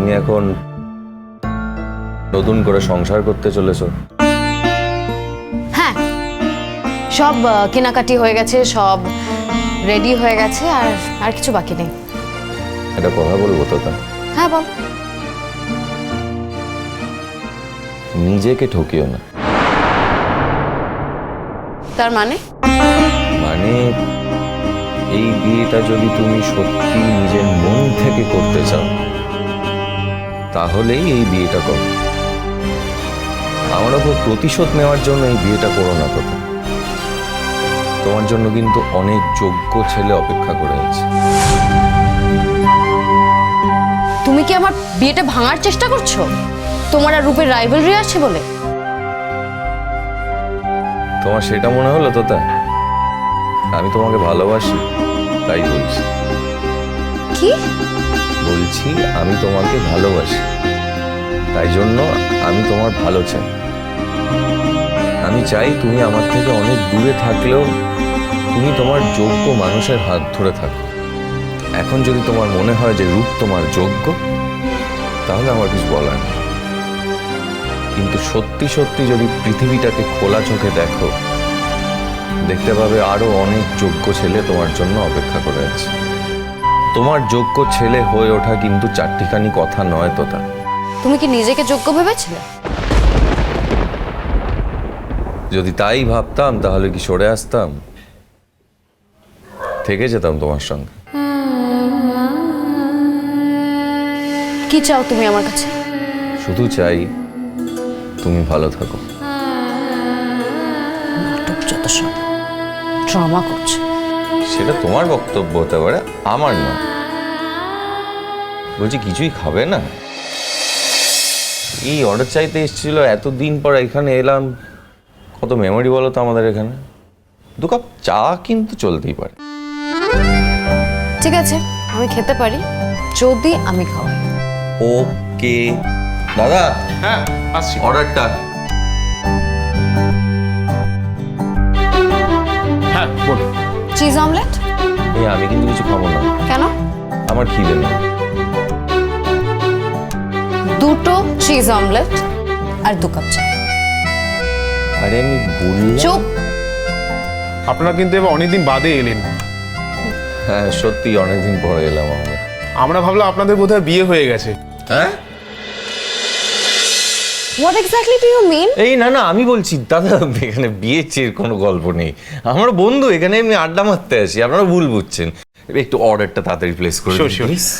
তুমি এখন নতুন করে সংসার করতে চলেছো? হ্যাঁ সব আহ, কেনাকাটি হয়ে গেছে সব রেডি হয়ে গেছে আর আর কিছু বাকি নেই। এটা কথা বলব তো তা? হ্যাঁ বল। নিজেকে ঠকিও না। তার মানে? মানে এই বিয়েটা যদি তুমি সত্যি নিজের মন থেকে করতে চাও তাহলেই এই বিয়েটা করো। আমার ওপর প্রতিশোধ নেওয়ার জন্য এই বিয়েটা করো না কথা তোমার জন্য কিন্তু অনেক যোগ্য ছেলে অপেক্ষা করে আছে। তুমি কি আমার বিয়েটা ভাঙার চেষ্টা করছ? তোমার আর রূপের রাইভেলরি আছে বলে? তোমার সেটা মনে হলো তো তা? আমি তোমাকে ভালোবাসি তাই বলছি। কি? বলছি, আমি তোমাকে ভালোবাসি। তাই জন্য আমি তোমার ভালো চাই। আমি চাই তুমি আমার থেকে অনেক দূরে থাকলেও তুমি তোমার যোগ্য মানুষের হাত ধরে থাকো। এখন যদি তোমার মনে হয় যে রূপ তোমার যোগ্য, তাহলে আমার কিছু বলার নেই। কিন্তু সত্যি সত্যি যদি পৃথিবীটাকে খোলা চোখে দেখো, দেখতে পাবে আরও অনেক যোগ্য ছেলে তোমার জন্য অপেক্ষা করে আছে। তোমার যোগ্য ছেলে হয়ে ওঠা কিন্তু চারটিখানি কথা নয় তো তা তুমি কি নিজেকে যোগ্য ভেবেছিলে? যদি তাই ভাবতাম তাহলে কি সরে আসতাম? থেকে যেতাম তোমার সঙ্গে। কি চাও তুমি আমার কাছে? শুধু চাই তুমি ভালো থাকো। নাটক যত সব ড্রামা করছে। সেটা তোমার বক্তব্য হতে পারে আমার না বলছি কিছুই খাবে না? এই অর্ডার চাইতে এসেছিল এতদিন পর এখানে এলাম। কত মেমোরি বলো তো আমাদের এখানে? দু কাপ চা কিন্তু চলতেই পারে। ঠিক আছে আমি খেতে পারি যদি আমি খাওয়াই। ওকে। দাদা হ্যাঁ আসছি। অর্ডারটা চিজ অমলেট এই আমি কিন্তু কিছু খাব না। কেন? আমার খিদে নেই দুটো চিজ অমলেট আর দু কাপ চা। আরে আমি বললাম চুপ। আপনারা কিন্তু এবার অনেকদিন বাদে এলেন। হ্যাঁ সত্যি অনেকদিন পরে এলাম আমরা। আমরা ভাবলাম আপনাদের বোধহয় বিয়ে হয়ে গেছে। হ্যাঁ? What exactly do you mean এই না না আমি বলছি দাদা এখানে বিয়ে চেয়ের কোনো গল্প নেই আমরা বন্ধু এখানে এমনি আড্ডা মারতে আসি আপনারা ভুল বুঝছেন একটু অর্ডারটা তাড়াতাড়ি প্লেস করে Sure, দিন, sure. please।